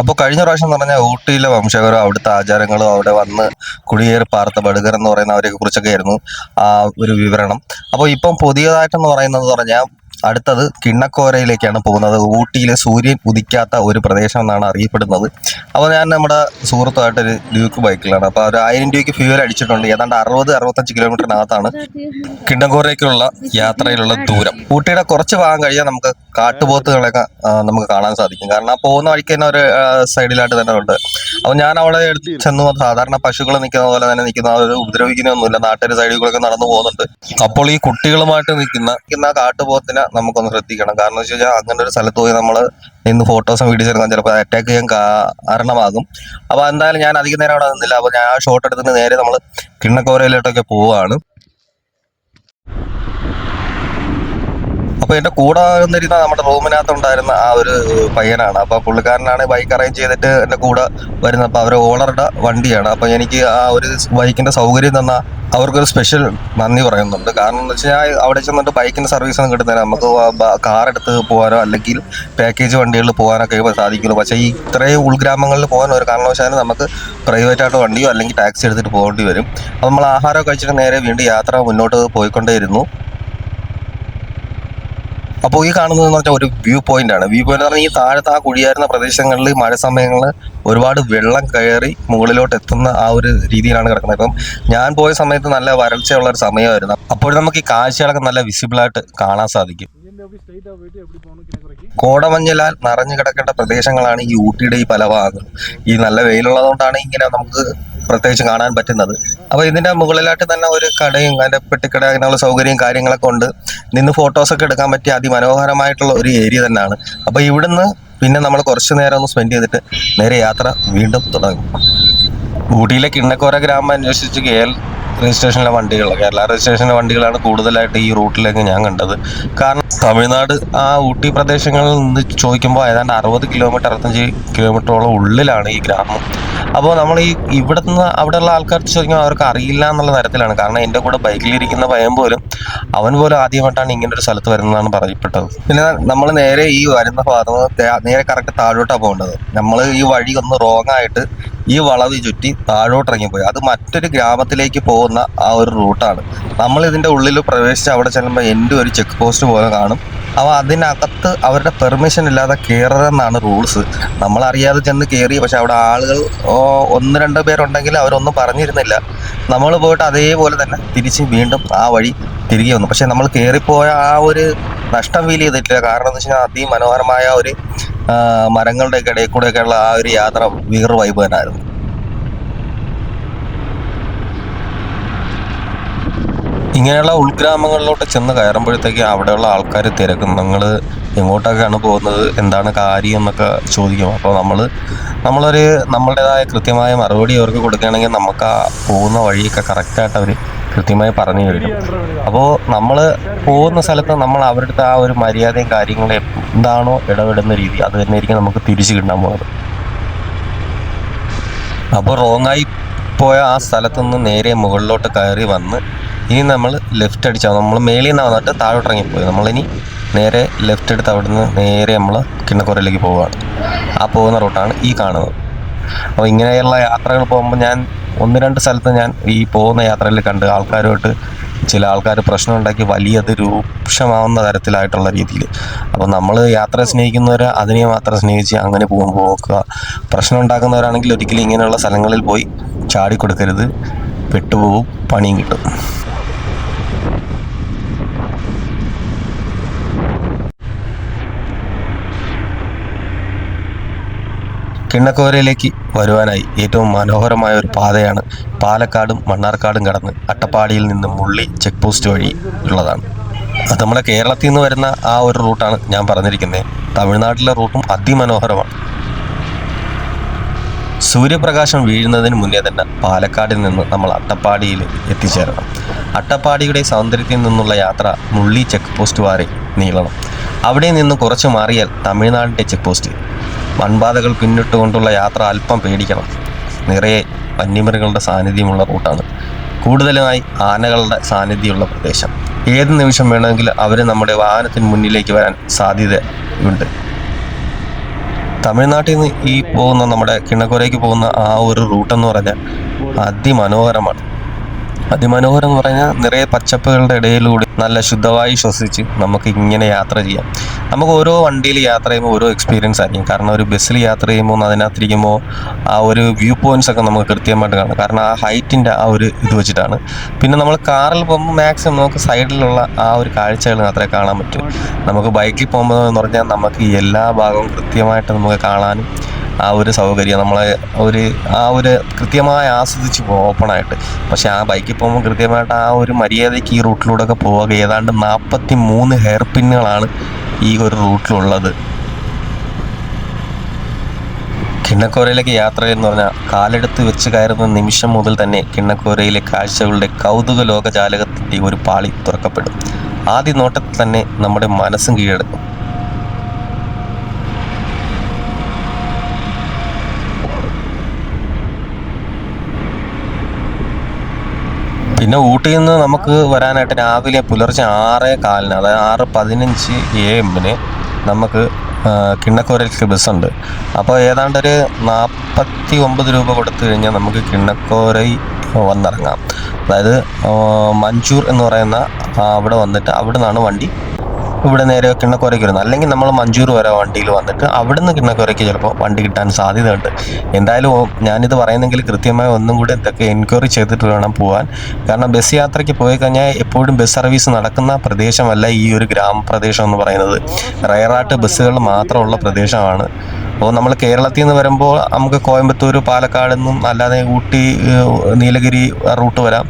അപ്പോൾ കഴിഞ്ഞ പ്രാവശ്യം എന്ന് പറഞ്ഞാൽ ഊട്ടിയിലെ വംശകരും അവിടുത്തെ ആചാരങ്ങളും അവിടെ വന്ന് കുടിയേറി പാർത്ത ബടുകർ എന്ന് പറയുന്നവരെ കുറിച്ചൊക്കെ ആയിരുന്നു ആ ഒരു വിവരണം. അപ്പോൾ ഇപ്പം പുതിയതായിട്ടെന്ന് പറയുന്നത് പറഞ്ഞാൽ അടുത്തത് കിണ്ണക്കോരയിലേക്കാണ് പോകുന്നത്. ഊട്ടിയിലെ സൂര്യൻ ഉദിക്കാത്ത ഒരു പ്രദേശം എന്നാണ് അറിയപ്പെടുന്നത്. അപ്പോൾ ഞാൻ നമ്മുടെ സുഹൃത്തുമായിട്ടൊരു ഡ്യൂക്ക് ബൈക്കിലാണ് അപ്പോൾ ഒരു ആയിരം രൂപയ്ക്ക് ഫ്യൂവൽ അടിച്ചിട്ടുണ്ട്. ഏതാണ്ട് അറുപത് അറുപത്തഞ്ച് കിലോമീറ്ററിനകത്താണ് കിണ്ണക്കോരയ്ക്കുള്ള യാത്രയിലുള്ള ദൂരം. ഊട്ടിയുടെ കുറച്ച് ഭാഗം കഴിയാൻ നമുക്ക് കാട്ടുപോത്തുകളൊക്കെ നമുക്ക് കാണാൻ സാധിക്കും. കാരണം ആ പോകുന്ന വഴിക്ക് തന്നെ ഒരു സൈഡിലായിട്ട് തന്നെ ഉണ്ട്. അപ്പോൾ ഞാൻ അവിടെ ചെന്നു സാധാരണ പശുക്കൾ നിൽക്കുന്ന പോലെ തന്നെ നിൽക്കുന്ന ഒരു ഉപദ്രവിക്കുന്നൊന്നുമില്ല. നാട്ടിലെ സൈഡിൽ കൂടെ നടന്നു പോകുന്നുണ്ട്. അപ്പോൾ ഈ കുട്ടികളുമായിട്ട് നിൽക്കുന്ന കാട്ടുപോത്തിനെ നമുക്കൊന്ന് ശ്രദ്ധിക്കണം. കാരണം വെച്ച് കഴിഞ്ഞാൽ അങ്ങനെ ഒരു സ്ഥലത്ത് പോയി നമ്മൾ നിന്ന് ഫോട്ടോസും വീഡിയോസ് എടുക്കാൻ ചിലപ്പോൾ അറ്റാക്ക് ചെയ്യാൻ കാരണമാകും. അപ്പോൾ എന്തായാലും ഞാൻ അധികം നേരം അവിടെ നിന്നില്ല. അപ്പോൾ ഞാൻ ആ ഷോട്ട് എടുത്തിട്ട് നേരെ നമ്മൾ കിണ്ണക്കോരയിലോട്ടൊക്കെ പോവുകയാണ് അപ്പൊ എന്റെ കൂടെ നിന്നിരുന്ന നമ്മുടെ റൂമിനകത്ത് ഉണ്ടായിരുന്ന ആ ഒരു പയ്യനാണ്. അപ്പൊ പുള്ളിക്കാരനാണ് ബൈക്ക് അറേഞ്ച് ചെയ്തിട്ട് എന്റെ കൂടെ വരുന്നത് അപ്പൊ അവരെ ഓണറുടെ വണ്ടിയാണ്. അപ്പോൾ എനിക്ക് ആ ഒരു ബൈക്കിന്റെ സൗകര്യം തന്ന അവർക്കൊരു സ്പെഷ്യൽ നന്ദി പറയുന്നുണ്ട്. കാരണം എന്ന് വെച്ചാൽ അവിടെ ചെന്നിട്ട് ബൈക്കിന്റെ സർവീസ് ഒന്നും കിട്ടുന്നില്ല. നമുക്ക് കാർ എടുത്ത് പോകാനോ അല്ലെങ്കിൽ പാക്കേജ് വണ്ടികളിൽ പോകാനൊക്കെ സാധിക്കുള്ളൂ. പക്ഷേ ഈ ഇത്രയും ഉൾഗ്രാമങ്ങളിൽ പോകാൻ ഒരു കാരണവശാലും നമുക്ക് പ്രൈവറ്റ് ആയിട്ട് വണ്ടിയോ അല്ലെങ്കിൽ ടാക്സി എടുത്തിട്ട് പോകേണ്ടി വരും. അപ്പോൾ നമ്മൾ ആഹാരം കഴിച്ചിട്ട് നേരെ വീണ്ടും യാത്ര മുന്നോട്ട് പോയിക്കൊണ്ടേയിരുന്നു. അപ്പോൾ ഈ കാണുന്നത് എന്ന് പറഞ്ഞാൽ ഒരു വ്യൂ പോയിന്റ് ആണ്. വ്യൂ പോയിന്റ് പറഞ്ഞാൽ ഈ താഴത്ത് ആ കുഴിയായിരുന്ന പ്രദേശങ്ങളിൽ മഴ സമയങ്ങളിൽ ഒരുപാട് വെള്ളം കയറി മുകളിലോട്ട് എത്തുന്ന ആ ഒരു രീതിയിലാണ് കിടക്കുന്നത്. ഇപ്പം ഞാൻ പോയ സമയത്ത് നല്ല വരൾച്ചയുള്ള ഒരു സമയമായിരുന്നു. അപ്പോൾ നമുക്ക് ഈ കാഴ്ചകളൊക്കെ നല്ല വിസിബിൾ ആയിട്ട് കാണാൻ സാധിക്കും. കോടമഞ്ഞിലാൽ നിറഞ്ഞു കിടക്കേണ്ട പ്രദേശങ്ങളാണ് ഈ ഊട്ടിയുടെ ഈ പല ഭാഗങ്ങളും. ഈ നല്ല വെയിലുള്ളതുകൊണ്ടാണ് ഇങ്ങനെ നമുക്ക് പ്രത്യേകിച്ച് കാണാൻ പറ്റുന്നത്. അപ്പോൾ ഇതിന്റെ മുകളിലായിട്ട് തന്നെ ഒരു കടയും അതിന്റെ പെട്ടിക്കട അങ്ങനെയുള്ള സൗകര്യവും കാര്യങ്ങളൊക്കെ ഉണ്ട്. നിന്ന് ഫോട്ടോസൊക്കെ എടുക്കാൻ പറ്റിയ അതിമനോഹരമായിട്ടുള്ള ഒരു ഏരിയ തന്നെയാണ്. അപ്പോൾ ഇവിടുന്ന് പിന്നെ നമ്മൾ കുറച്ച് നേരം ഒന്ന് സ്പെൻഡ് ചെയ്തിട്ട് നേരെ യാത്ര വീണ്ടും തുടങ്ങും. ഊട്ടിയിലെ കിണ്ണക്കോര ഗ്രാമം അന്വേഷിച്ച് കേൾ രജിസ്ട്രേഷനിലെ വണ്ടികൾ കേരള രജിസ്ട്രേഷനിലെ വണ്ടികളാണ് കൂടുതലായിട്ട് ഈ റൂട്ടിലേക്ക് ഞാൻ കണ്ടത്. കാരണം തമിഴ്നാട് ആ ഊട്ടി പ്രദേശങ്ങളിൽ നിന്ന് ചോദിക്കുമ്പോൾ ഏതാണ്ട് അറുപത് കിലോമീറ്റർ അറുപത്തഞ്ച് കിലോമീറ്ററോളം ഉള്ളിലാണ് ഈ ഗ്രാമം. അപ്പോൾ നമ്മൾ ഈ ഇവിടെ നിന്ന് അവിടെയുള്ള ആൾക്കാർ ചോദിക്കുമ്പോൾ അവർക്ക് അറിയില്ല എന്നുള്ള തരത്തിലാണ്. കാരണം എന്റെ കൂടെ ബൈക്കിലിരിക്കുന്ന പയ്യൻ പോലും അവൻ പോലും ആദ്യമായിട്ടാണ് ഇങ്ങനെ ഒരു സ്ഥലത്ത് വരുന്നതാണ് പറയപ്പെട്ടത്. പിന്നെ നമ്മൾ നേരെ ഈ വരുന്ന ഭാഗത്ത് നേരെ കറക്റ്റ് താഴോട്ടാണ് പോകേണ്ടത്. നമ്മൾ ഈ വഴി ഒന്ന് റോങ് ആയിട്ട് ഈ വളവ് ചുറ്റി താഴോട്ട് ഇറങ്ങിപ്പോയി. അത് മറ്റൊരു ഗ്രാമത്തിലേക്ക് പോകുന്ന ആ ഒരു റൂട്ടാണ്. നമ്മൾ ഇതിന്റെ ഉള്ളിൽ പ്രവേശിച്ച് അവിടെ ചെല്ലുമ്പോൾ എന്റെ ഒരു ചെക്ക് പോസ്റ്റ് പോലെ കാണും. അപ്പോൾ അതിനകത്ത് അവരുടെ പെർമിഷൻ ഇല്ലാതെ കയറരുതെന്നാണ് റൂൾസ് നമ്മളറിയാതെ ചെന്ന് കയറി പക്ഷെ അവിടെ ആളുകൾ ഒന്ന് രണ്ട് പേരുണ്ടെങ്കിൽ അവരൊന്നും പറഞ്ഞിരുന്നില്ല. നമ്മൾ പോയിട്ട് അതേപോലെ തന്നെ തിരിച്ച് വീണ്ടും ആ വഴി തിരികെ വന്നു. പക്ഷെ നമ്മൾ കയറിപ്പോയ ആ ഒരു നഷ്ടം ഫീൽ ചെയ്തിട്ടില്ല. കാരണം എന്ന് വെച്ചാൽ അതിമനോഹരമായ ഒരു മരങ്ങളുടെയൊക്കെ ഇടയിൽ കൂടെയൊക്കെയുള്ള ആ ഒരു യാത്ര വീർ വൈബ് തന്നെയായിരുന്നു ഇങ്ങനെയുള്ള ഉൾഗ്രാമങ്ങളിലോട്ട് ചെന്ന് കയറുമ്പോഴത്തേക്ക് അവിടെയുള്ള ആൾക്കാർ തിരക്കും. നിങ്ങൾ എങ്ങോട്ടൊക്കെയാണ് പോകുന്നത്? എന്താണ് കാര്യം എന്നൊക്കെ ചോദിക്കും. അപ്പോൾ നമ്മൾ നമ്മളൊരു നമ്മളുടേതായ കൃത്യമായ മറുപടി അവർക്ക് കൊടുക്കുകയാണെങ്കിൽ നമുക്ക് ആ പോകുന്ന വഴിയൊക്കെ കറക്റ്റായിട്ട് അവർ കൃത്യമായി പറഞ്ഞു തരും. അപ്പോൾ നമ്മൾ പോകുന്ന സ്ഥലത്ത് നമ്മൾ അവരുടെ ആ ഒരു മര്യാദയും കാര്യങ്ങളും എന്താണോ ഇടപെടുന്ന രീതി അത് തന്നെയായിരിക്കും നമുക്ക് തിരിച്ചു കിട്ടാൻ പോകുന്നത്. അപ്പോൾ റോങ്ങായി പോയ ആ സ്ഥലത്തുനിന്ന് നേരെ മുകളിലോട്ട് കയറി വന്ന് ഇനി നമ്മൾ ലെഫ്റ്റ് അടിച്ചാൽ നമ്മൾ മേളിൽ നിന്ന് വന്നിട്ട് താഴോട്ട് ഇറങ്ങിപ്പോയി. നമ്മളിനി നേരെ ലെഫ്റ്റ് എടുത്ത് അവിടെ നിന്ന് നേരെ നമ്മൾ കിണ്ണക്കുറയിലേക്ക് പോവുകയാണ് ആ പോകുന്ന റൂട്ടാണ് ഈ കാണുന്നത്. അപ്പോൾ ഇങ്ങനെയുള്ള യാത്രകൾ പോകുമ്പോൾ ഞാൻ ഒന്ന് രണ്ട് സ്ഥലത്ത് ഞാൻ ഈ പോകുന്ന യാത്രയിൽ കണ്ട് ആൾക്കാരുമായിട്ട് ചില ആൾക്കാർ പ്രശ്നം ഉണ്ടാക്കി വലിയത് രൂക്ഷമാവുന്ന തരത്തിലായിട്ടുള്ള രീതിയിൽ. അപ്പോൾ നമ്മൾ യാത്ര സ്നേഹിക്കുന്നവർ അതിനെ മാത്രം സ്നേഹിച്ച് അങ്ങനെ പോകുമ്പോൾ നോക്കുക. പ്രശ്നം ഉണ്ടാക്കുന്നവരാണെങ്കിൽ ഒരിക്കലും ഇങ്ങനെയുള്ള സ്ഥലങ്ങളിൽ പോയി ചാടിക്കൊടുക്കരുത്. പെട്ടുപോകും പണിയും കിട്ടും. കിണ്ണക്കോരയിലേക്ക് വരുവാനായി ഏറ്റവും മനോഹരമായ ഒരു പാതയാണ് പാലക്കാടും മണ്ണാർക്കാടും കടന്ന് അട്ടപ്പാടിയിൽ നിന്ന് മുള്ളി ചെക്ക് പോസ്റ്റ് വഴി ഉള്ളതാണ്. അത് നമ്മുടെ കേരളത്തിൽ നിന്ന് വരുന്ന ആ ഒരു റൂട്ടാണ് ഞാൻ പറഞ്ഞിരിക്കുന്നത് തമിഴ്നാട്ടിലെ റൂട്ടും അതിമനോഹരമാണ്. സൂര്യപ്രകാശം വീഴുന്നതിന് മുന്നേ തന്നെ പാലക്കാടിൽ നിന്ന് നമ്മൾ അട്ടപ്പാടിയിൽ എത്തിച്ചേരണം. അട്ടപ്പാടിയുടെ സൗന്ദര്യത്തിൽ നിന്നുള്ള യാത്ര മുള്ളി ചെക്ക് പോസ്റ്റ് വരെ നീളണം. അവിടെ നിന്ന് കുറച്ച് മാറിയാൽ തമിഴ്നാടിന്റെ ചെക്ക് പോസ്റ്റ് മൺപാതകൾ പിന്നിട്ടുകൊണ്ടുള്ള യാത്ര അല്പം പേടിക്കണം. നിറയെ വന്യമൃഗങ്ങളുടെ സാന്നിധ്യമുള്ള റൂട്ടാണ്. കൂടുതലായി ആനകളുടെ സാന്നിധ്യമുള്ള പ്രദേശം. ഏത് നിമിഷം വേണമെങ്കിലും അവർ നമ്മുടെ വാഹനത്തിന് മുന്നിലേക്ക് വരാൻ സാധ്യത ഉണ്ട് തമിഴ്നാട്ടിൽ നിന്ന് ഈ പോകുന്ന നമ്മുടെ കിണക്കുരയ്ക്ക് പോകുന്ന ആ ഒരു റൂട്ടെന്ന് പറഞ്ഞാൽ അതിമനോഹരമാണ്. അതിമനോഹരം എന്ന് പറഞ്ഞാൽ നിറയെ പച്ചപ്പുകളുടെ ഇടയിലൂടെ നല്ല ശുദ്ധവായു ശ്വസിച്ച് നമുക്ക് ഇങ്ങനെ യാത്ര ചെയ്യാം. നമുക്ക് ഓരോ വണ്ടിയിൽ യാത്ര ചെയ്യുമ്പോൾ ഓരോ എക്സ്പീരിയൻസ് ആയിരിക്കും. കാരണം ഒരു ബസ്സിൽ യാത്ര ചെയ്യുമ്പോൾ അതിനകത്തിരിക്കുമ്പോൾ ആ ഒരു വ്യൂ പോയിന്റ്സ് ഒക്കെ നമുക്ക് കൃത്യമായിട്ട് കാണാം. കാരണം ആ ഹൈറ്റിന്റെ ആ ഒരു ഇത് വെച്ചിട്ടാണ്. പിന്നെ നമ്മൾ കാറിൽ പോകുമ്പോൾ മാക്സിമം നമുക്ക് സൈഡിലുള്ള ആ ഒരു കാഴ്ചകൾ മാത്രമേ കാണാൻ പറ്റൂ. നമുക്ക് ബൈക്കിൽ പോകുമ്പോൾ എന്ന് പറഞ്ഞാൽ നമുക്ക് എല്ലാ ഭാഗവും കൃത്യമായിട്ട് നമുക്ക് കാണാനും ആ ഒരു സൗകര്യം നമ്മളെ ഒരു ആ ഒരു കൃത്യമായി ആസ്വദിച്ച് പോകും ഓപ്പണായിട്ട്. പക്ഷേ ആ ബൈക്കിൽ പോകുമ്പോൾ കൃത്യമായിട്ട് ആ ഒരു മര്യാദയ്ക്ക് ഈ റൂട്ടിലൂടെ ഒക്കെ പോവുക. ഏതാണ്ട് നാൽപ്പത്തി മൂന്ന് ഹെയർ പിന്നുകളാണ് ഈ ഒരു റൂട്ടിലുള്ളത്. കിണ്ണക്കോരയിലേക്ക് യാത്ര എന്ന് പറഞ്ഞാൽ കാലെടുത്ത് വെച്ച് കയറുന്ന നിമിഷം മുതൽ തന്നെ കിണ്ണക്കോരയിലെ കാഴ്ചകളുടെ കൗതുക ലോകജാലകത്തിന്റെ ഒരു പാളി തുറക്കപ്പെടും. ആദ്യ നോട്ടത്തിൽ തന്നെ നമ്മുടെ മനസ്സും കീഴടക്കും. പിന്നെ ഊട്ടിയിൽ നിന്ന് നമുക്ക് വരാനായിട്ട് രാവിലെ പുലർച്ചെ ആറ് കാലിന് അതായത് ആറ് പതിനഞ്ച് എ എമ്മിന് നമുക്ക് കിണ്ണക്കോരയ്ക്ക് ബസ്സുണ്ട്. അപ്പോൾ ഏതാണ്ട് ഒരു നാൽപ്പത്തി ഒമ്പത് രൂപ കൊടുത്തു കഴിഞ്ഞാൽ നമുക്ക് കിണ്ണക്കോരൈ വന്നിറങ്ങാം. അതായത് മഞ്ചൂർ എന്ന് പറയുന്ന അവിടെ വന്നിട്ട് അവിടെ നിന്നാണ് വണ്ടി ഇവിടെ നേരെ കിണ്ണക്കോരയ്ക്ക് വരുന്നത് അല്ലെങ്കിൽ നമ്മൾ മഞ്ചൂർ വരെ വണ്ടിയിൽ വന്നിട്ട് അവിടെ നിന്ന് കിണ്ണക്കോരയ്ക്ക് ചിലപ്പോൾ വണ്ടി കിട്ടാൻ സാധ്യതയുണ്ട്. എന്തായാലും ഞാനിത് പറയുന്നെങ്കിൽ കൃത്യമായി ഒന്നും കൂടി ഇതൊക്കെ എൻക്വയറി ചെയ്തിട്ട് വേണം പോകാൻ കാരണം ബസ് യാത്രയ്ക്ക് പോയി കഴിഞ്ഞാൽ എപ്പോഴും ബസ് സർവീസ് നടക്കുന്ന പ്രദേശമല്ല ഈ ഒരു ഗ്രാമപ്രദേശം എന്ന് പറയുന്നത്. റയറായിട്ട് ബസ്സുകൾ മാത്രമുള്ള പ്രദേശമാണ്. അപ്പോൾ നമ്മൾ കേരളത്തിൽ നിന്ന് വരുമ്പോൾ നമുക്ക് കോയമ്പത്തൂർ പാലക്കാട് നിന്നും അല്ലാതെ ഊട്ടി നീലഗിരി റൂട്ട് വരാം.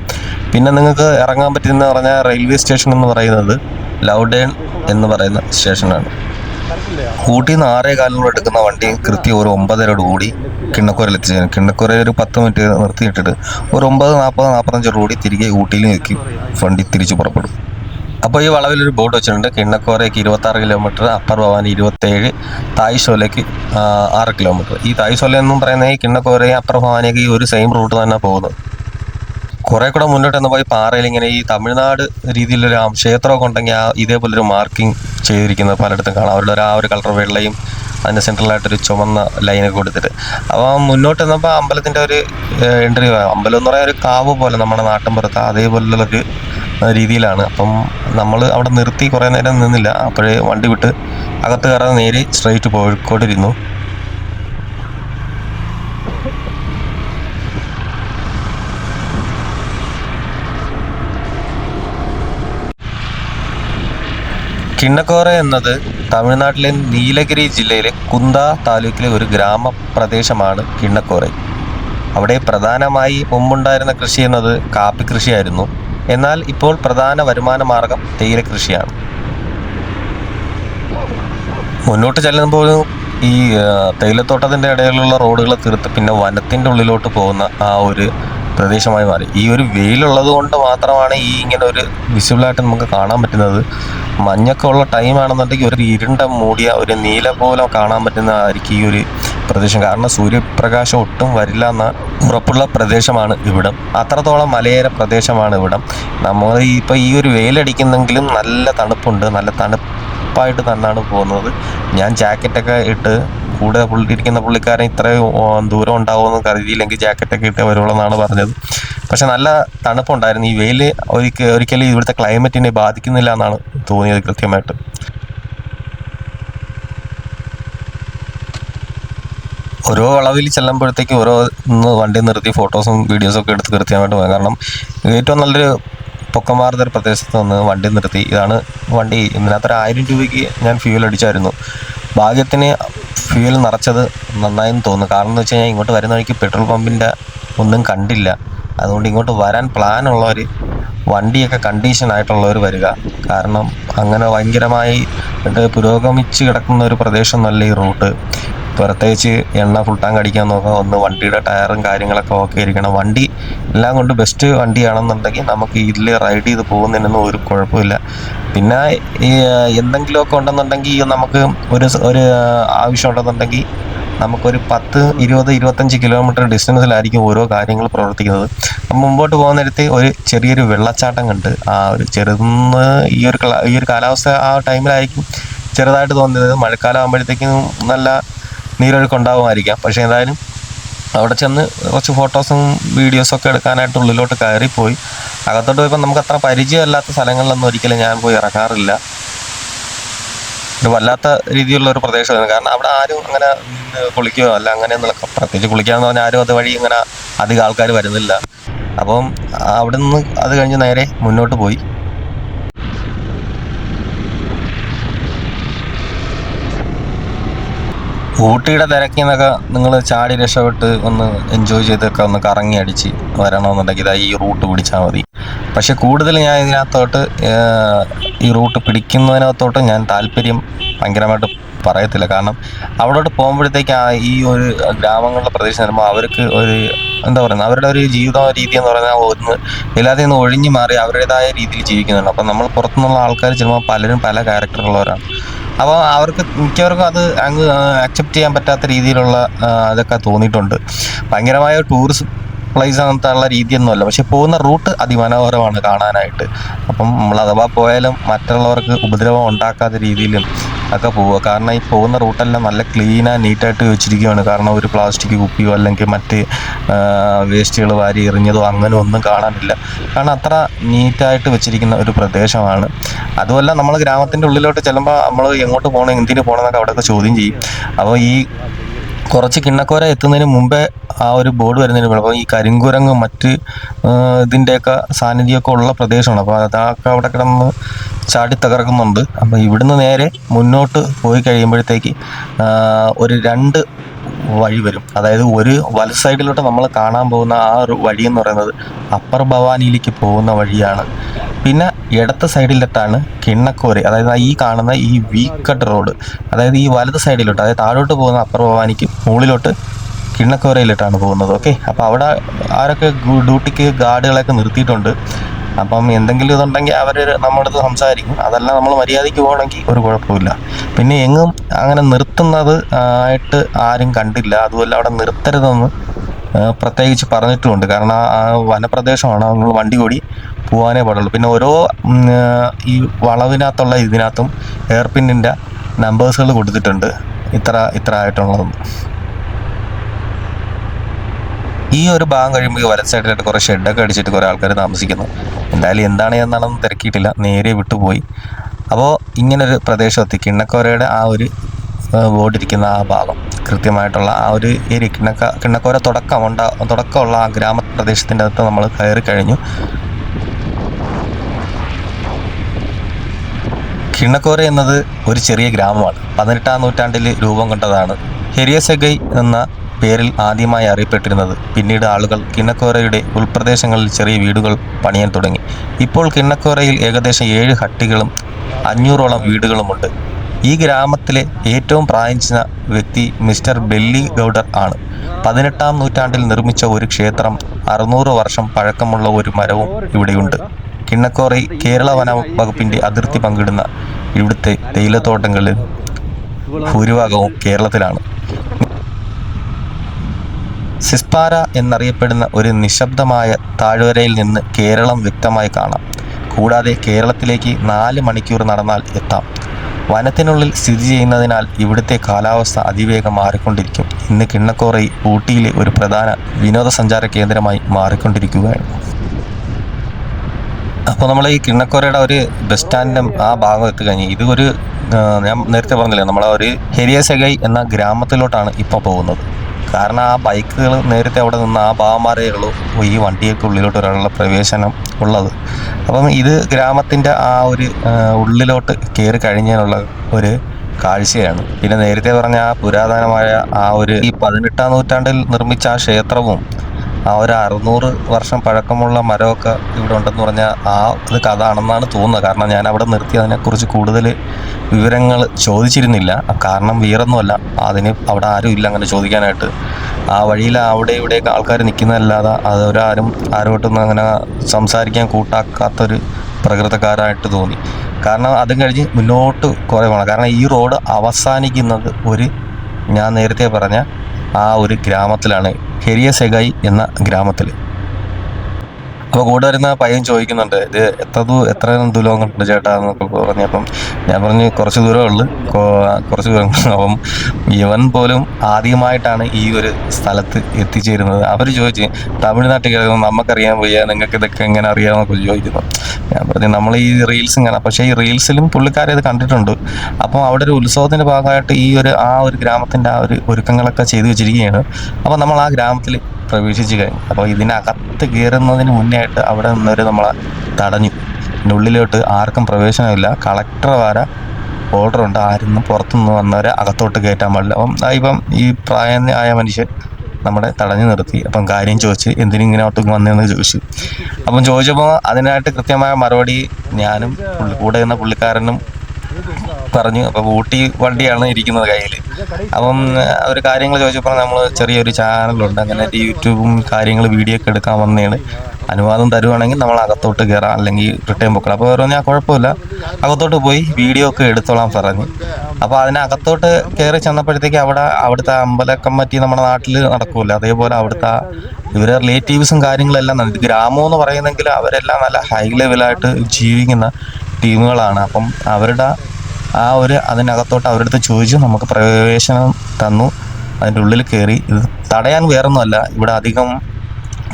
പിന്നെ നിങ്ങൾക്ക് ഇറങ്ങാൻ പറ്റുന്ന പറഞ്ഞാൽ റെയിൽവേ സ്റ്റേഷൻ എന്ന് പറയുന്നത് ലൗഡേൺ എന്ന് പറയുന്ന സ്റ്റേഷനാണ് ഊട്ടിയിൽ നിന്ന് ആറേ കാലിലൂടെ എടുക്കുന്ന വണ്ടി കൃത്യം ഒരു ഒമ്പതരോട് കൂടി കിണ്ണക്കുരയിൽ എത്തിച്ചേരും കിണ്ണക്കുര ഒരു പത്ത് മിനിറ്റ് നിർത്തിയിട്ടിട്ട് ഒരു ഒമ്പത് നാൽപ്പത് നാൽപ്പത്തഞ്ചോട് കൂടി തിരികെ ഊട്ടിയിൽ നിൽക്കി. വണ്ടി തിരിച്ചു പുറപ്പെടും. അപ്പോൾ ഈ വളവിലൊരു ബോർഡ് വെച്ചിട്ടുണ്ട്. കിണ്ണക്കോരയ്ക്ക് ഇരുപത്താറ് കിലോമീറ്റർ അപ്പർ ഭവാനി ഇരുപത്തേഴ് തായ്ശോലയ്ക്ക് ആറ് കിലോമീറ്റർ ഈ തായ്ശോല എന്നും പറയുന്ന ഈ കിണ്ണക്കോരയും അപ്പർ ഭവാനിയൊക്കെ ഈ ഒരു സെയിം റൂട്ട് തന്നെ പോകുന്നത്. കുറെ കൂടെ മുന്നോട്ട് എന്ന് പോയി പാറയിൽ ഇങ്ങനെ ഈ തമിഴ്നാട് രീതിയിലൊരു ക്ഷേത്രമൊക്കെ ഉണ്ടെങ്കിൽ ആ ഇതേപോലൊരു മാർക്കിംഗ് ചെയ്തിരിക്കുന്നത് പലയിടത്തും കാണാം. അവരുടെ ഒരു ആ ഒരു കളർ വെള്ളയും അതിന്റെ സെൻട്രലായിട്ടൊരു ചുമന്ന ലൈനൊക്കെ കൊടുത്തിട്ട്. അപ്പോൾ മുന്നോട്ട് എന്നപ്പോൾ അമ്പലത്തിന്റെ ഒരു എൻട്രി അമ്പലം എന്ന് പറയാൻ ഒരു കാവ് പോലെ നമ്മുടെ നാട്ടിൻപുറത്ത് അതേപോലുള്ളൊരു രീതിയിലാണ്. അപ്പം നമ്മൾ അവിടെ നിർത്തി കുറേ നേരം നിന്നില്ല. അപ്പോഴേ വണ്ടി വിട്ട് അകത്ത് കയറാതെ നേരെ സ്ട്രൈറ്റ് പോയിക്കൊണ്ടിരുന്നു കിണ്ണക്കോറ എന്നത് തമിഴ്നാട്ടിലെ നീലഗിരി ജില്ലയിലെ കുന്ത താലൂക്കിലെ ഒരു ഗ്രാമപ്രദേശമാണ് കിണ്ണക്കോറ. അവിടെ പ്രധാനമായി മുമ്പുണ്ടായിരുന്ന കൃഷി എന്നത് കാപ്പി കൃഷിയായിരുന്നു എന്നാൽ ഇപ്പോൾ പ്രധാന വരുമാന മാർഗം തേയില കൃഷിയാണ് മുന്നോട്ട് ചെല്ലുമ്പോൾ ഈ തേയിലത്തോട്ടത്തിന്റെ ഇടയിലുള്ള റോഡുകളെ തീർത്ത് പിന്നെ വനത്തിന്റെ ഉള്ളിലോട്ട് പോകുന്ന ആ ഒരു പ്രദേശമായി മാറി. ഈ ഒരു വെയിലുള്ളത് കൊണ്ട് മാത്രമാണ് ഈ ഇങ്ങനെ ഒരു വിസിബിളായിട്ട് നമുക്ക് കാണാൻ പറ്റുന്നത്. മഞ്ഞൊക്കെ ഉള്ള ടൈമാണെന്നുണ്ടെങ്കിൽ ഒരു ഇരുണ്ട മൂടിയ ഒരു നീല പോലെ കാണാൻ പറ്റുന്നതായിരിക്കും ഈ ഒരു പ്രദേശം. കാരണം സൂര്യപ്രകാശം ഒട്ടും വരില്ല എന്ന ഉറപ്പുള്ള പ്രദേശമാണ് ഇവിടം. അത്രത്തോളം മലയേര പ്രദേശമാണ് ഇവിടം. നമ്മൾ ഇപ്പോൾ ഈ ഒരു വെയിലടിക്കുന്നെങ്കിലും നല്ല തണുപ്പുണ്ട്. നല്ല തണുപ്പായിട്ട് തന്നാണ് പോകുന്നത്. ഞാൻ ജാക്കറ്റൊക്കെ ഇട്ട് കൂടെ ഇരിക്കുന്ന പുള്ളിക്കാരൻ ഇത്രയും ദൂരം ഉണ്ടാവുമെന്ന് കരുതിയില്ലെങ്കിൽ ജാക്കറ്റൊക്കെ ഇട്ട് വരുവുള്ളതെന്നാണ് പറഞ്ഞത്. പക്ഷെ നല്ല തണുപ്പുണ്ടായിരുന്നു. ഈ വെയിൽ ഒരിക്കൽ ഒരിക്കലും ഇവിടുത്തെ ക്ലൈമറ്റിനെ ബാധിക്കുന്നില്ല എന്നാണ് തോന്നിയത് കൃത്യമായിട്ട്. ഓരോ വളവിൽ ചെല്ലുമ്പോഴത്തേക്ക് ഓരോ വണ്ടി നിർത്തി ഫോട്ടോസും വീഡിയോസും ഒക്കെ എടുത്ത് കൃത്യമായിട്ട് പോകാം. കാരണം ഏറ്റവും നല്ലൊരു പൊക്കമാർന്ന ഒരു പ്രദേശത്ത് നിന്ന് വണ്ടി നിർത്തി. ഇതാണ് വണ്ടി. ഇതിനകത്തൊരു ആയിരം രൂപയ്ക്ക് ഞാൻ ഫ്യൂൽ അടിച്ചായിരുന്നു. ഭാഗ്യത്തിന് ഫ്യൂൽ നിറച്ചത് നന്നായെന്ന് തോന്നുന്നു. കാരണം എന്ന് വെച്ച് കഴിഞ്ഞാൽ ഇങ്ങോട്ട് വരുന്ന വഴിക്ക് പെട്രോൾ പമ്പിന്റെ ഒന്നും കണ്ടില്ല. അതുകൊണ്ട് ഇങ്ങോട്ട് വരാൻ പ്ലാനുള്ളവർ വണ്ടിയൊക്കെ കണ്ടീഷൻ ആയിട്ടുള്ളവർ വരിക. കാരണം അങ്ങനെ ഭയങ്കരമായി പുരോഗമിച്ച് കിടക്കുന്ന ഒരു പ്രദേശമൊന്നുമല്ല ഈ റൂട്ട് പ്രത്യേകിച്ച് എണ്ണ ഫുൾ ടാങ്ക് അടിക്കാൻ നോക്കുക ഒന്ന് വണ്ടിയുടെ ടയറും കാര്യങ്ങളൊക്കെ ഓക്കെ ഇരിക്കണം വണ്ടി എല്ലാം കൊണ്ട് ബെസ്റ്റ് വണ്ടിയാണെന്നുണ്ടെങ്കിൽ നമുക്ക് ഇതിൽ റൈഡ് ചെയ്ത് പോകുന്നതിനൊന്നും ഒരു കുഴപ്പമില്ല. പിന്നെ ഈ എന്തെങ്കിലുമൊക്കെ ഉണ്ടെന്നുണ്ടെങ്കിൽ നമുക്ക് ഒരു ഒരു ആവശ്യം ഉണ്ടെന്നുണ്ടെങ്കിൽ നമുക്കൊരു പത്ത് ഇരുപത് ഇരുപത്തഞ്ച് കിലോമീറ്റർ ഡിസ്റ്റൻസിലായിരിക്കും ഓരോ കാര്യങ്ങൾ പ്രവർത്തിക്കുന്നത്. മുമ്പോട്ട് പോകുന്നിടത്ത് ഒരു ചെറിയൊരു വെള്ളച്ചാട്ടം കണ്ട് ആ ഒരു ചെറുന്ന് ഈ ഒരു ഈ ഒരു കാലാവസ്ഥ ആ ടൈമിലായിരിക്കും ചെറുതായിട്ട് തോന്നുന്നത് മഴക്കാലം ആകുമ്പോഴത്തേക്കും നല്ല നീരൊഴുക്ക് ഉണ്ടാകുമായിരിക്കാം പക്ഷേ എന്തായാലും അവിടെ ചെന്ന് കുറച്ച് ഫോട്ടോസും വീഡിയോസും ഒക്കെ എടുക്കാനായിട്ട് ഉള്ളിലോട്ട് കയറിപ്പോയി. അകത്തോട്ട് പോയപ്പോൾ നമുക്ക് അത്ര പരിചയമല്ലാത്ത സ്ഥലങ്ങളിലൊന്നും ഒരിക്കലും ഞാൻ പോയി ഇറക്കാറില്ല ഇത് വല്ലാത്ത രീതിയിലുള്ള ഒരു പ്രദേശമായിരുന്നു കാരണം അവിടെ ആരും അങ്ങനെ കുളിക്കുകയോ അല്ല അങ്ങനെയൊന്നും പ്രത്യേകിച്ച് കുളിക്കാന്ന് പറഞ്ഞാൽ ആരും അതുവഴി ഇങ്ങനെ അധികം ആൾക്കാർ വരുന്നില്ല. അപ്പം അവിടെ നിന്ന് അത് കഴിഞ്ഞ് നേരെ മുന്നോട്ട് പോയി. ഊട്ടിയുടെ തിരക്കിൽ നിന്നൊക്കെ നിങ്ങൾ ചാടി രക്ഷപ്പെട്ട് ഒന്ന് എൻജോയ് ചെയ്തൊക്കെ ഒന്ന് കറങ്ങി അടിച്ച് വരണമെന്നുണ്ടെങ്കിൽ ഈ റൂട്ട് പിടിച്ചാൽ മതി. പക്ഷെ കൂടുതൽ ഞാൻ ഇതിനകത്തോട്ട് ഈ റൂട്ട് പിടിക്കുന്നതിനകത്തോട്ട് ഞാൻ താല്പര്യം ഭയങ്കരമായിട്ട് പറയത്തില്ല. കാരണം അവിടോട്ട് പോകുമ്പോഴത്തേക്ക് ആ ഈ ഒരു ഗ്രാമങ്ങളുടെ പ്രദേശം വരുമ്പോൾ അവർക്ക് ഒരു എന്താ പറയുന്നത് അവരുടെ ഒരു ജീവിത രീതി എന്ന് പറഞ്ഞാൽ ഒന്ന് എല്ലാത്തിൽ നിന്ന് ഒഴിഞ്ഞു മാറി അവരുടേതായ രീതിയിൽ ജീവിക്കുന്നുണ്ട്. അപ്പം നമ്മൾ പുറത്തുനിന്നുള്ള ആൾക്കാർ ചിലപ്പോൾ പലരും പല ക്യാരക്ടറുള്ളവരാണ് അപ്പോൾ അവർക്ക് മിക്കവർക്കും അത് അങ്ങ് അക്സെപ്റ്റ് ചെയ്യാൻ പറ്റാത്ത രീതിയിലുള്ള അതൊക്കെ തോന്നിയിട്ടുണ്ട്. ഭയങ്കരമായ ടൂറിസ്റ്റ് പ്ലേസ് അങ്ങനത്തുള്ള രീതിയൊന്നുമല്ല. പക്ഷെ പോകുന്ന റൂട്ട് അതിമനോഹരമാണ് കാണാനായിട്ട്. അപ്പം നമ്മൾ അഥവാ പോയാലും മറ്റുള്ളവർക്ക് ഉപദ്രവം ഉണ്ടാക്കാത്ത രീതിയിലും ഒക്കെ പോവുക. കാരണം ഈ പോകുന്ന റൂട്ടെല്ലാം നല്ല ക്ലീനാണ് നീറ്റായിട്ട് വെച്ചിരിക്കുകയാണ്. കാരണം ഒരു പ്ലാസ്റ്റിക് കുപ്പിയോ അല്ലെങ്കിൽ മറ്റ് വേസ്റ്റുകൾ വാരി എറിഞ്ഞതോ അങ്ങനെ ഒന്നും കാണാനില്ല. കാരണം അത്ര നീറ്റായിട്ട് വെച്ചിരിക്കുന്ന ഒരു പ്രദേശമാണ്. അതുമല്ല നമ്മൾ ഗ്രാമത്തിന്റെ ഉള്ളിലോട്ട് ചെല്ലുമ്പോൾ നമ്മൾ എങ്ങോട്ട് പോകണം എന്തിനു പോകണം എന്നൊക്കെ അവിടെയൊക്കെ ചോദ്യം ചെയ്യും. അപ്പോൾ ഈ കുറച്ച് കിണ്ണക്കോര എത്തുന്നതിന് മുമ്പേ ആ ഒരു ബോർഡ് വരുന്നതിന് മുമ്പ്. ഈ കരിങ്കുരങ്ങും മറ്റ് ഇതിന്റെയൊക്കെ സാന്നിധ്യമൊക്കെ ഉള്ള പ്രദേശമാണ്. അപ്പോൾ അതൊക്കെ അവിടെ കിടന്ന് ചാടി തകർക്കുന്നുണ്ട്. അപ്പോൾ ഇവിടുന്ന് നേരെ മുന്നോട്ട് പോയി കഴിയുമ്പോഴത്തേക്ക് ഒരു രണ്ട് വഴി വരും. അതായത് ഒരു വല സൈഡിലോട്ട് നമ്മൾ കാണാൻ പോകുന്ന ആ ഒരു വഴി എന്ന് പറയുന്നത് അപ്പർ ഭവാനിയിലേക്ക് പോകുന്ന വഴിയാണ്. പിന്നെ ഇടത്ത് സൈഡിലെത്താണ് കിണ്ണക്കോരി അതായത് ഈ കാണുന്ന ഈ വീക്കഡ് റോഡ് അതായത് ഈ വലത് സൈഡിലോട്ട് അതായത് താഴോട്ട് പോകുന്ന അപ്പർ ഭവാനിക്ക് മുകളിലോട്ട് കിണ്ണക്കോരയിലിട്ടാണ് പോകുന്നത് ഓക്കെ അപ്പോൾ അവിടെ ആരൊക്കെ ഡ്യൂട്ടിക്ക് ഗാർഡുകളൊക്കെ നിർത്തിയിട്ടുണ്ട് അപ്പം എന്തെങ്കിലും ഇതുണ്ടെങ്കിൽ അവർ നമ്മുടെ അടുത്ത് സംസാരിക്കും. അതല്ല നമ്മൾ മര്യാദയ്ക്ക് പോകണമെങ്കിൽ ഒരു കുഴപ്പമില്ല പിന്നെ എങ്ങും അങ്ങനെ നിർത്തുന്നത് ആയിട്ട് ആരും കണ്ടില്ല. അതുമല്ല അവിടെ നിർത്തരുതെന്ന് പ്രത്യേകിച്ച് പറഞ്ഞിട്ടുമുണ്ട്. കാരണം ആ വനപ്രദേശമാണ് നമ്മൾ വണ്ടി കൂടി പോകാനേ പാടുള്ളൂ. പിന്നെ ഓരോ ഈ വളവിനകത്തുള്ള ഇതിനകത്തും എയർപിന്നിന്റെ നമ്പേഴ്സുകൾ കൊടുത്തിട്ടുണ്ട്. ഇത്ര ഇത്ര ആയിട്ടുള്ളതും. ഈ ഒരു ഭാഗം കഴിയുമ്പോൾ ഈ സൈഡിലായിട്ട് കുറേ ഷെഡൊക്കെ അടിച്ചിട്ട് കുറേ ആൾക്കാർ താമസിക്കുന്നു. എന്തായാലും എന്താണ് എന്നാണെന്ന് തിരക്കിയിട്ടില്ല. നേരെ വിട്ടുപോയി. അപ്പോൾ ഇങ്ങനൊരു പ്രദേശത്ത് കിണ്ണക്കോരയുടെ ആ ഒരു ബോർഡ് ഇരിക്കുന്ന ആ ഭാഗം. കൃത്യമായിട്ടുള്ള ആ ഒരു ഏരിയ കിണ്ണക്ക തുടക്കം ഉണ്ട തുടക്കമുള്ള ആ ഗ്രാമപ്രദേശത്തിന്റെ അകത്ത് നമ്മൾ കയറി കഴിഞ്ഞു. കിണക്കോര എന്നത് ഒരു ചെറിയ ഗ്രാമമാണ്. പതിനെട്ടാം നൂറ്റാണ്ടിൽ രൂപം കൊണ്ടതാണ്. ഹെരിയസെഗൈ എന്ന പേരിൽ ആദ്യമായി അറിയപ്പെട്ടിരുന്നത്. പിന്നീട് ആളുകൾ കിണക്കോരയുടെ ഉൾപ്രദേശങ്ങളിൽ ചെറിയ വീടുകൾ പണിയാൻ തുടങ്ങി. ഇപ്പോൾ കിണക്കോരയിൽ ഏകദേശം ഏഴ് ഹട്ടികളും അഞ്ഞൂറോളം വീടുകളുമുണ്ട്. ഈ ഗ്രാമത്തിലെ ഏറ്റവും പ്രായം ചെന്ന വ്യക്തി മിസ്റ്റർ ബെല്ലി ഗൗഡർ ആണ്. പതിനെട്ടാം നൂറ്റാണ്ടിൽ നിർമ്മിച്ച ഒരു ക്ഷേത്രം അറുന്നൂറ് വർഷം പഴക്കമുള്ള ഒരു മരവും ഇവിടെയുണ്ട്. കിണ്ണക്കോറി കേരള വന വകുപ്പിന്റെ അതിർത്തി പങ്കിടുന്ന ഇവിടുത്തെ തേയിലത്തോട്ടങ്ങളിൽ ഭൂരിഭാഗവും കേരളത്തിലാണ്. സിസ്പാര എന്നറിയപ്പെടുന്ന ഒരു നിശബ്ദമായ താഴ്വരയിൽ നിന്ന് കേരളം വ്യക്തമായി കാണാം. കൂടാതെ കേരളത്തിലേക്ക് നാല് മണിക്കൂർ നടന്നാൽ എത്താം. വനത്തിനുള്ളിൽ സ്ഥിതി ചെയ്യുന്നതിനാൽ ഇവിടുത്തെ കാലാവസ്ഥ അതിവേഗം മാറിക്കൊണ്ടിരിക്കും. ഇന്ന് കിണ്ണക്കോറൈ ഊട്ടിയിലെ ഒരു പ്രധാന വിനോദസഞ്ചാര കേന്ദ്രമായി മാറിക്കൊണ്ടിരിക്കുകയാണ്. അപ്പോൾ നമ്മൾ ഈ കിണ്ണക്കോരയുടെ ഒരു ബസ് സ്റ്റാൻഡിന്റെ ആ ഭാഗം എത്തി കഴിഞ്ഞ് ഇത് ഒരു ഞാൻ നേരത്തെ പറഞ്ഞില്ലേ നമ്മളെ ഒരു ഹെരിയസെഗൈ എന്ന ഗ്രാമത്തിലോട്ടാണ് ഇപ്പോൾ പോകുന്നത്. കാരണം ആ ബൈക്കുകൾ നേരത്തെ അവിടെ നിന്ന് ആ ഭാവന്മാരേ ഉള്ളൂ ഈ വണ്ടിയൊക്കെ ഉള്ളിലോട്ട് ഒരാളുടെ പ്രവേശനം ഉള്ളത്. അപ്പം ഇത് ഗ്രാമത്തിന്റെ ആ ഒരു ഉള്ളിലോട്ട് കയറി കഴിഞ്ഞതിനുള്ള ഒരു കാഴ്ചയാണ്. പിന്നെ നേരത്തെ പറഞ്ഞ ആ പുരാതനമായ ആ ഒരു ഈ പതിനെട്ടാം നൂറ്റാണ്ടിൽ നിർമ്മിച്ച ആ ക്ഷേത്രവും ആ ഒരു അറുന്നൂറ് വർഷം പഴക്കമുള്ള മരമൊക്കെ ഇവിടെ ഉണ്ടെന്ന് പറഞ്ഞാൽ ആ ഇത് കഥാണെന്നാണ് തോന്നുന്നത്. കാരണം ഞാൻ അവിടെ നിർത്തി അതിനെക്കുറിച്ച് കൂടുതൽ വിവരങ്ങൾ ചോദിച്ചിരുന്നില്ല. കാരണം വീറൊന്നുമല്ല. അതിന് അവിടെ ആരും ഇല്ല അങ്ങനെ ചോദിക്കാനായിട്ട്. ആ വഴിയിൽ അവിടെ ഇവിടെയൊക്കെ ആൾക്കാർ നിൽക്കുന്നതല്ലാതെ അതൊരാരും ആരോട്ടൊന്നും അങ്ങനെ സംസാരിക്കാൻ കൂട്ടാക്കാത്തൊരു പ്രകൃതക്കാരായിട്ട് തോന്നി. കാരണം അതും കഴിഞ്ഞ് മുന്നോട്ട് കുറേ പോകണം. കാരണം ഈ റോഡ് അവസാനിക്കുന്നത് ഒരു ഞാൻ നേരത്തെ പറഞ്ഞ ആ ഒരു ഗ്രാമത്തിലാണ്. ഹെരിയസെഗായി എന്ന ഗ്രാമത്തിൽ അപ്പോൾ കൂടെ വരുന്ന പയ്യൻ ചോദിക്കുന്നുണ്ട് ഇത് എത്ര ദൂ എത്ര ദൂരം ഉണ്ട് ചേട്ടാ എന്നൊക്കെ പറഞ്ഞപ്പം ഞാൻ പറഞ്ഞു കുറച്ച് ദൂരമേ ഉള്ളു. കുറച്ച് ദൂരം. അപ്പം ഇവൻ പോലും ആദ്യമായിട്ടാണ് ഈ ഒരു സ്ഥലത്ത് എത്തിച്ചേരുന്നത്. അവർ ചോദിച്ചു തമിഴ്നാട്ടിൽ കിടക്കുന്ന നമുക്കറിയാൻ വയ്യ നിങ്ങൾക്ക് ഇതൊക്കെ എങ്ങനെ അറിയാമെന്നൊക്കെ ചോദിക്കുന്നു. ഞാൻ പറഞ്ഞു നമ്മൾ ഈ റീൽസ് കാണാം. പക്ഷേ ഈ റീൽസിലും പുള്ളിക്കാരെ ഇത് കണ്ടിട്ടുണ്ട്. അപ്പോൾ അവിടെ ഒരു ഉത്സവത്തിന്റെ ഭാഗമായിട്ട് ഈ ഒരു ആ ഒരു ഗ്രാമത്തിന്റെ ആ ഒരു ഒരുക്കങ്ങളൊക്കെ ചെയ്തു വെച്ചിരിക്കുകയാണ്. അപ്പോൾ നമ്മൾ ആ ഗ്രാമത്തിൽ പ്രവേശിച്ചു കഴിഞ്ഞു അപ്പോൾ ഇതിനകത്ത് കയറുന്നതിന് മുന്നേ ആയിട്ട് അവിടെ നിന്നവർ നമ്മളെ തടഞ്ഞു. ഉള്ളിലോട്ട് ആർക്കും പ്രവേശനമില്ല. കളക്ടർ വരെ ഓർഡർ ഉണ്ട്. ആരും പുറത്തുനിന്ന് വന്നവരെ അകത്തോട്ട് കയറ്റാൻ പാടില്ല. അപ്പം ഇപ്പം ഈ പ്രായം ആയ മനുഷ്യൻ നമ്മളെ തടഞ്ഞു നിർത്തി. അപ്പം കാര്യം ചോദിച്ച് എന്തിനും ഒട്ടും വന്നതെന്ന് ചോദിച്ചു. അപ്പം ചോദിച്ചപ്പോൾ അതിനായിട്ട് കൃത്യമായ മറുപടി ഞാനും കൂടെ നിന്ന പുള്ളിക്കാരനും പറഞ്ഞു. അപ്പോൾ ഊട്ടി വണ്ടിയാണ് ഇരിക്കുന്നത് കയ്യിൽ അപ്പം ഒരു കാര്യങ്ങൾ ചോദിച്ചപ്പോൾ നമ്മൾ ചെറിയൊരു ചാനലുണ്ട്. അങ്ങനെ യൂട്യൂബും കാര്യങ്ങൾ വീഡിയോ ഒക്കെ എടുക്കാൻ വന്നതാണ്. അനുവാദം തരുവാണെങ്കിൽ നമ്മൾ അകത്തോട്ട് കയറാം അല്ലെങ്കിൽ റിട്ടേൺ പൊക്കണം അപ്പോൾ പറഞ്ഞാൽ കുഴപ്പമില്ല. അകത്തോട്ട് പോയി വീഡിയോ ഒക്കെ എടുത്തോളാം പറഞ്ഞു. അപ്പോൾ അതിനകത്തോട്ട് കയറി ചെന്നപ്പോഴത്തേക്ക് അവിടെ അവിടുത്തെ അമ്പല കമ്മിറ്റി നമ്മുടെ നാട്ടിൽ നടക്കൂല. അതേപോലെ അവിടുത്തെ ഇവരെ റിലേറ്റീവ്സും കാര്യങ്ങളെല്ലാം നല്ല ഗ്രാമം എന്ന് പറയുന്നെങ്കിൽ അവരെല്ലാം നല്ല ഹൈ ലെവലായിട്ട് ജീവിക്കുന്ന ടീമുകളാണ് അപ്പം അവരുടെ ആ ഒരു അതിനകത്തോട്ട് അവരുടെ അടുത്ത് ചോദിച്ചു നമുക്ക് പ്രവേശനം തന്നു. അതിന്റെ ഉള്ളിൽ കയറി. ഇത് തടയാൻ വേറൊന്നുമല്ല. ഇവിടെ അധികം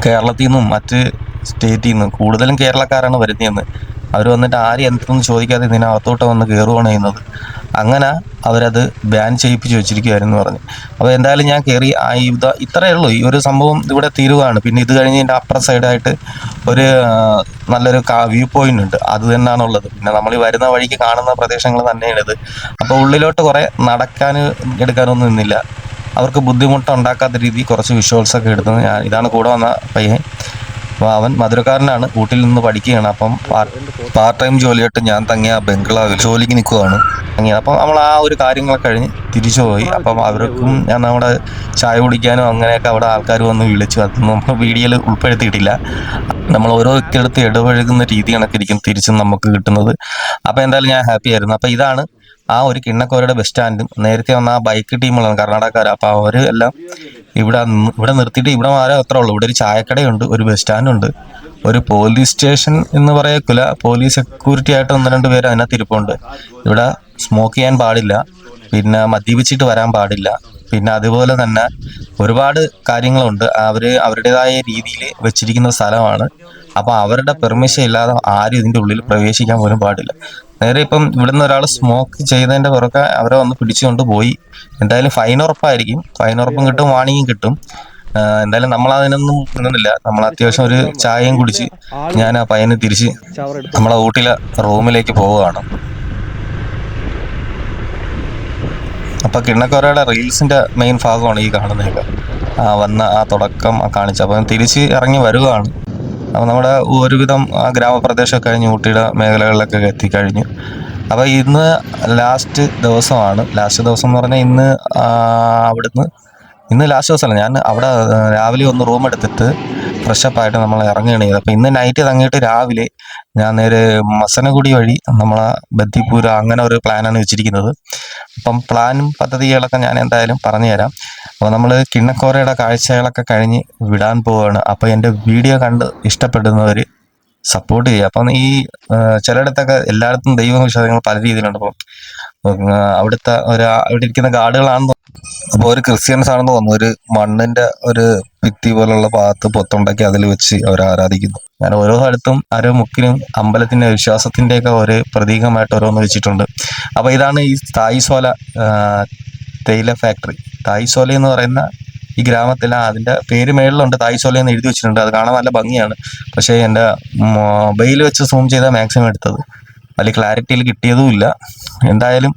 കേരളത്തിൽ നിന്നും മറ്റ് സ്റ്റേറ്റിൽ നിന്നും കൂടുതലും കേരളക്കാരാണ് വരുന്നതെന്ന്. അവർ വന്നിട്ട് ആരും എന്തെന്ന് ചോദിക്കാതെ ഇതിനകത്തോട്ട് വന്ന് കയറുകയാണ് ചെയ്യുന്നത്. അങ്ങനെ അവരത് ബാൻ ചെയ്യിപ്പിച്ച് വെച്ചിരിക്കുകയായിരുന്നു പറഞ്ഞു. അപ്പോൾ എന്തായാലും ഞാൻ കയറി ആ ഇത് ഇത്രയേ ഉള്ളൂ. ഈ ഒരു സംഭവം ഇവിടെ തീരുവാണ്. പിന്നെ ഇത് കഴിഞ്ഞ് ഇതിന്റെ അപ്പുറ സൈഡായിട്ട് ഒരു നല്ലൊരു വ്യൂ പോയിന്റ് ഉണ്ട്. അത് തന്നെയാണുള്ളത് പിന്നെ നമ്മൾ ഈ വരുന്ന വഴിക്ക് കാണുന്ന പ്രദേശങ്ങൾ തന്നെയാണിത് അപ്പോൾ ഉള്ളിലോട്ട് കുറേ നടക്കാൻ എടുക്കാനൊന്നും നിന്നില്ല. അവർക്ക് ബുദ്ധിമുട്ടുണ്ടാക്കാത്ത രീതി രീതിയിൽ കുറച്ച് വിഷ്വൽസൊക്കെ എടുത്തത് ഞാൻ ഇതാണ് കൂടെ വന്ന പയ്യൻ. അപ്പോൾ അവൻ മധുരക്കാരനാണ്. ഊട്ടിൽ നിന്ന് പഠിക്കുകയാണ്. അപ്പം പാർട്ട് ടൈം ജോലിയായിട്ട് ഞാൻ തങ്ങിയ ബംഗ്ലാവിൽ ജോലിക്ക് നിൽക്കുകയാണ് തങ്ങിയത് അപ്പം നമ്മൾ ആ ഒരു കാര്യങ്ങളൊക്കെ കഴിഞ്ഞ് തിരിച്ചു പോയി. അപ്പം അവർക്കും ഞാൻ നമ്മുടെ ചായ കുടിക്കാനും അങ്ങനെയൊക്കെ അവിടെ ആൾക്കാർ വന്ന് വിളിച്ചു. അത് നമ്മൾ വീഡിയോയിൽ ഉൾപ്പെടുത്തിയിട്ടില്ല. നമ്മൾ ഓരോ വ്യക്തിയെടുത്ത് ഇടപഴകുന്ന രീതി കണക്കിരിക്കും തിരിച്ചും നമുക്ക് കിട്ടുന്നത്. അപ്പോൾ എന്തായാലും ഞാൻ ഹാപ്പി ആയിരുന്നു. അപ്പോൾ ഇതാണ് ആ ഒരു കിണ്ണക്കോരയുടെ ബസ് സ്റ്റാൻഡും നേരത്തെ വന്ന ആ ബൈക്ക് ടീമുകളാണ് കർണാടകക്കാർ അപ്പോൾ അവർ എല്ലാം ഇവിടെ ഇവിടെ നിർത്തിയിട്ട് ഇവിടെ മാറാൻ അത്രേ ഉള്ളൂ. ഇവിടെ ഒരു ചായക്കടയുണ്ട് ഒരു ബസ് സ്റ്റാൻഡുണ്ട് ഒരു പോലീസ് സ്റ്റേഷൻ എന്ന് പറയക്കില്ല പോലീസ് സെക്യൂരിറ്റി ആയിട്ട് ഒന്ന് രണ്ട് പേര് അതിനകത്ത് ഇരിപ്പുണ്ട്. ഇവിടെ സ്മോക്ക് ചെയ്യാൻ പാടില്ല. പിന്നെ മദ്യപിച്ചിട്ട് വരാൻ പാടില്ല. പിന്നെ അതുപോലെ തന്നെ ഒരുപാട് കാര്യങ്ങളുണ്ട്. അവർ അവരുടേതായ രീതിയിൽ വെച്ചിരിക്കുന്ന സ്ഥലമാണ്. അപ്പോൾ അവരുടെ പെർമിഷൻ ഇല്ലാതെ ആരും ഇതിന്റെ ഉള്ളിൽ പ്രവേശിക്കാൻ പോലും പാടില്ല. നേരെ ഇപ്പം ഇവിടുന്ന് ഒരാൾ സ്മോക്ക് ചെയ്തതിന്റെ പുറകെ അവരെ വന്ന് പിടിച്ചുകൊണ്ട് പോയി. എന്തായാലും ഫൈൻ ഉറപ്പായിരിക്കും. ഫൈൻ ഉറപ്പും കിട്ടും വാണിങ്ങും കിട്ടും. എന്തായാലും നമ്മൾ അതിനൊന്നും നിന്നില്ല നമ്മൾ അത്യാവശ്യം ഒരു ചായയും കുടിച്ച് ഞാൻ ആ പയ്യനെ തിരിച്ച് നമ്മളെ ഊട്ടിലെ റൂമിലേക്ക് പോവുകയാണ്. അപ്പൊ കിണ്ണക്കോരയുടെ റീൽസിന്റെ മെയിൻ ഭാഗമാണ് ഈ കാണുന്നതൊക്കെ ആ വന്ന ആ തുടക്കം കാണിച്ച അപ്പം തിരിച്ച് ഇറങ്ങി വരുവാണ്. അപ്പോൾ നമ്മുടെ ഒരുവിധം ആ ഗ്രാമപ്രദേശമൊക്കെ കഴിഞ്ഞ് ഊട്ടിയുടെ മേഖലകളിലൊക്കെ എത്തിക്കഴിഞ്ഞു. അപ്പോൾ ഇന്ന് ലാസ്റ്റ് ദിവസമാണ്. ലാസ്റ്റ് ദിവസം എന്ന് പറഞ്ഞാൽ ഇന്ന് അവിടുന്ന് ഇന്ന് ലാസ്റ്റ് ദിവസമല്ല. ഞാൻ അവിടെ രാവിലെ ഒന്ന് റൂം എടുത്തിട്ട് ഫ്രഷപ്പ് ആയിട്ട് നമ്മൾ ഇറങ്ങുകയാണ് ചെയ്തത്. അപ്പോൾ ഇന്ന് നൈറ്റ് തങ്ങിയിട്ട് രാവിലെ ഞാൻ നേരെ മസനഗുടി വഴി നമ്മളെ ബന്ദിപ്പൂര അങ്ങനെ ഒരു പ്ലാനാണ് വെച്ചിരിക്കുന്നത്. അപ്പം പ്ലാനും പദ്ധതികളൊക്കെ ഞാൻ എന്തായാലും പറഞ്ഞുതരാം. അപ്പോൾ നമ്മൾ കിണ്ണക്കോരയുടെ കാഴ്ചകളൊക്കെ കഴിഞ്ഞ് വിടാൻ പോവുകയാണ് അപ്പോൾ എന്റെ വീഡിയോ കണ്ട് ഇഷ്ടപ്പെടുന്നവർ സപ്പോർട്ട് ചെയ്യുക. അപ്പം ഈ ചിലയിടത്തൊക്കെ എല്ലായിടത്തും ദൈവ വിശ്വാസങ്ങൾ പല രീതിയിലുണ്ട്. അപ്പം അവിടുത്തെ ഒരു അവിടെ ഇരിക്കുന്ന ഗാർഡുകളാണെന്ന് അപ്പോൾ ഒരു ക്രിസ്ത്യൻസ് ആണെന്ന് തോന്നുന്നു. ഒരു മണ്ണിന്റെ ഒരു ഭിത്തി പോലുള്ള ഭാഗത്ത് പൊത്തുണ്ടാക്കി അതിൽ വെച്ച് അവർ ആരാധിക്കുന്നു. അങ്ങനെ ഓരോ സ്ഥലത്തും ഓരോ മുക്കിനും അമ്പലത്തിന്റെ വിശ്വാസത്തിന്റെയൊക്കെ ഒരു പ്രതീകമായിട്ട് ഓരോന്ന് വെച്ചിട്ടുണ്ട്. അപ്പോൾ ഇതാണ് ഈ തായ്സോല തേയില ഫാക്ടറി തായ്സോല എന്ന് പറയുന്ന ഈ ഗ്രാമത്തിൽ അതിന്റെ പേര് മേളിലുണ്ട്. തായ്സോല എന്ന് എഴുതി വെച്ചിട്ടുണ്ട്. അത് കാണാൻ നല്ല ഭംഗിയാണ്. പക്ഷേ എന്റെ മൊബൈൽ വെച്ച് സൂം ചെയ്താൽ മാക്സിമം എടുത്തത്. വലിയ ക്ലാരിറ്റിയിൽ കിട്ടിയതുമില്ല എന്തായാലും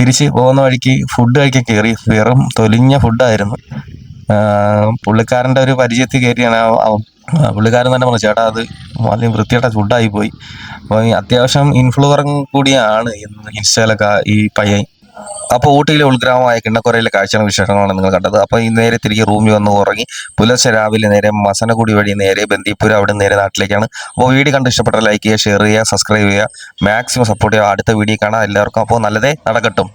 തിരിച്ച് പോകുന്ന വഴിക്ക് ഫുഡ് കഴിക്കാൻ കയറി. വെറും തൊലിഞ്ഞ ഫുഡായിരുന്നു പുള്ളിക്കാരന്റെ ഒരു പരിചയത്തിൽ കയറിയാണ് പുള്ളിക്കാരൻ തന്നെ പറഞ്ഞു ചേട്ടാ അത് വലിയ വൃത്തിയുടെ ഫുഡായി പോയി. അപ്പോൾ അത്യാവശ്യം ഇൻഫ്ലുവറും കൂടിയാണ് ഇൻസ്റ്റയിലൊക്കെ ഈ പയ്യൻ. അപ്പോൾ ഊട്ടിയിലെ ഉൾഗ്രാമമായ കിണ്ണക്കുറയിലെ കാഴ്ചകളും വിശേഷങ്ങളാണ് നിങ്ങൾ കണ്ടത്. അപ്പോൾ ഈ നേരെ തിരികെ റൂമിൽ വന്ന് ഉറങ്ങി പുലർച്ചെ രാവിലെ നേരെ മസനകുടി വഴി നേരെ ബന്ദിപ്പൂർ അവിടെ നേരെ നാട്ടിലേക്കാണ്. അപ്പോൾ വീഡിയോ കണ്ട് ഇഷ്ടപ്പെട്ട ലൈക്ക് ചെയ്യുക ഷെയർ ചെയ്യുക സബ്സ്ക്രൈബ് ചെയ്യുക. മാക്സിമം സപ്പോർട്ട് ചെയ്യുക. അടുത്ത വീഡിയോ കാണാം. എല്ലാവർക്കും അപ്പോൾ നല്ലതേ നടക്കട്ടും.